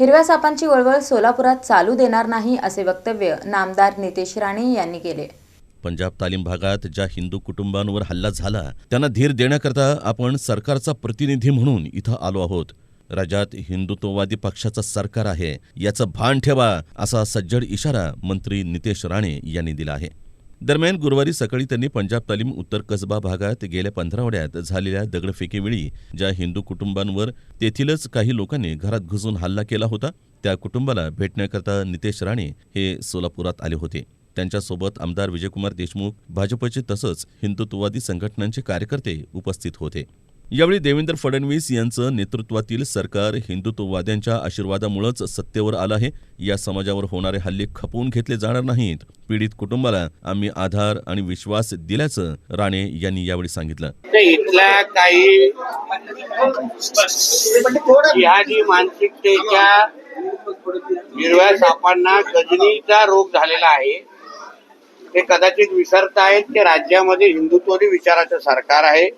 हिरव्या सापांची वळवळ सोलापुरात चालू देणार नाही असे वक्तव्य नामदार नितेश राणे यांनी केले. पंजाब तालीम भागात ज्या हिंदू कुटुंबांवर हल्ला झाला त्यांना धीर देण्याकरता आपण सरकारचा प्रतिनिधी म्हणून इथं आलो आहोत. राज्यात हिंदुत्ववादी पक्षाचं सरकार आहे याचं भान ठेवा असा सज्जड इशारा मंत्री नितेश राणे यांनी दिला आहे. दरम्यान गुरुवारी सकाळी त्यांनी पंजाब तालीम उत्तर कसबा भागात गेल्या पंधरावड्यात झालेल्या दगडफेकीवेळी ज्या हिंदू कुटुंबांवर तेथीलच काही लोकांनी घरात घुसून हल्ला केला होता त्या कुटुंबाला भेटण्याकरता नितेश राणे हे सोलापुरात आले होते. त्यांच्यासोबत आमदार विजयकुमार देशमुख भाजपचे तसंच हिंदुत्ववादी संघटनांचे कार्यकर्ते उपस्थित होते. यावेळी देवेंद्र फडणवीस यांचं नेतृत्वातील सरकार हिंदुत्ववाद्यांच्या आशीर्वादामुळेच सत्तेवर आलं आहे. या समाजावर होणारे हल्ले खपवून घेतले जाणार नाहीत. पीडित कुटुंबाला आम्ही आधार आणि विश्वास दिल्याचं राणे यांनी यावेळी सांगितलं. इथल्या काही मानसिकतेच्या हिरव्या सापांना गजनीचा रोग झालेला आहे. ते कदाचित विसरतायत की राज्यामध्ये हिंदुत्ववादी विचाराचं सरकार आहे.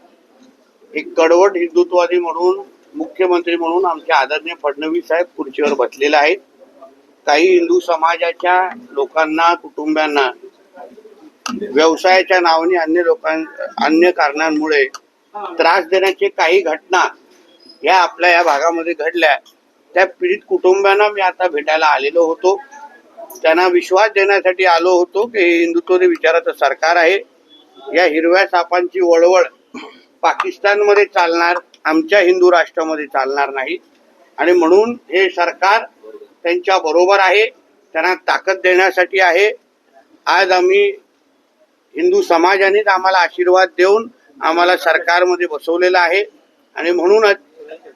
एक कडवट हिंदुत्ववादी म्हणून मुख्यमंत्री म्हणून आमचे आदरणीय फडणवीस साहेब खुर्चीवर बसलेले आहेत. काही हिंदू समाजाच्या लोकांना कुटुंबियांना व्यवसायाच्या नावाने अन्य लोकां अन्य कारणांमुळे त्रास देण्याचे काही घटना या आपल्या या भागामध्ये घडल्या. त्या पीडित कुटुंबियांना मी आता भेटायला आलेलो होतो. त्यांना विश्वास देण्यासाठी आलो होतो की हिंदुत्वने हिंदुत्व विचाराचं सरकार आहे. या हिरव्या सापांची वळवळ पाकिस्तानमध्ये चालणार आमच्या हिंदू राष्ट्रामध्ये चालणार नाही. आणि म्हणून हे सरकार त्यांच्या बरोबर आहे त्यांना ताकद देण्यासाठी आहे. आज आम्ही हिंदू समाजानेच आम्हाला आशीर्वाद देऊन आम्हाला सरकारमध्ये बसवलेलं आहे. आणि म्हणूनच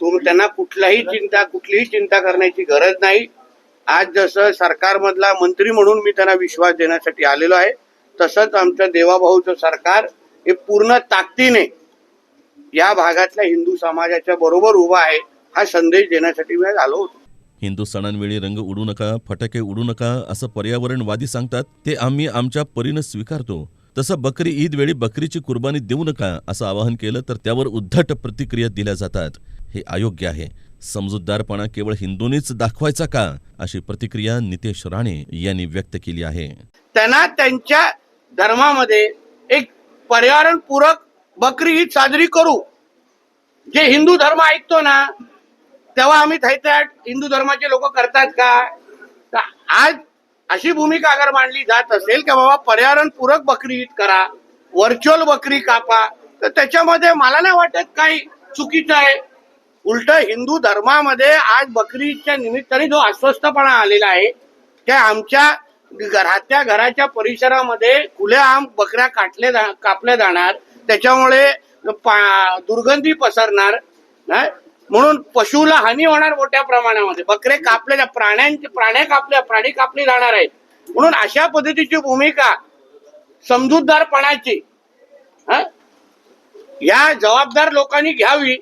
तुम त्यांना कुठलाही चिंता कुठलीही चिंता करण्याची गरज नाही. आज जसं सरकारमधला मंत्री म्हणून मी त्यांना विश्वास देण्यासाठी आलेलो आहे तसंच आमचं देवाभाऊचं सरकार हे पूर्ण ताकदीने या भागातल्या हिंदू समाजाच्या बरोबर उभा आहे हा संदेश देण्यासाठी मी आज आलो होतो. हिंदू सणांवेळी रंग उडू नका फटाके उडू नका असं पर्यावरणवादी सांगतात ते आम्ही आमच्या परीनं स्वीकारतो. तसं बकरी ईद वेळी बकरीची कुर्बानी देऊ नका असं आवाहन केलं तर त्यावर उद्धट प्रतिक्रिया दिल्या जातात. हे अयोग्य आहे. समजूतदारपणा केवळ हिंदूंनीच दाखवायचा का? अशी प्रतिक्रिया नितेश राणे यांनी व्यक्त केली आहे. त्यांना त्यांच्या धर्मामध्ये एक पर्यावरणपूरक बकरी ईद साजरी करू. जे हिंदू धर्म ऐकतो ना तेव्हा आम्ही थैत्याट हिंदू धर्माचे लोक करतात का? तर आज अशी भूमिका अगर मांडली जात असेल की बाबा पर्यावरणपूरक बकरी ईद करा व्हर्च्युअल बकरी कापा तर त्याच्यामध्ये मला नाही वाटत काही चुकीचं आहे. उलट हिंदू धर्मामध्ये आज बकरीच्या निमित्ताने जो अस्वस्थपणा आलेला आहे त्या आमच्या घराच्या घराच्या परिसरामध्ये खुलेआम बकऱ्या काटले जा- कापल्या जाणार. त्याच्यामुळे दुर्गंधी पसरणार म्हणून पशुला हानी होणार मोठ्या प्रमाणामध्ये. बकरे कापले प्राण्यांची प्राण्यांचे प्राण्या कापल्या प्राणी कापली जाणार आहेत. म्हणून अशा पद्धतीची भूमिका समजूतदारपणाची हा? या जबाबदार लोकांनी घ्यावी.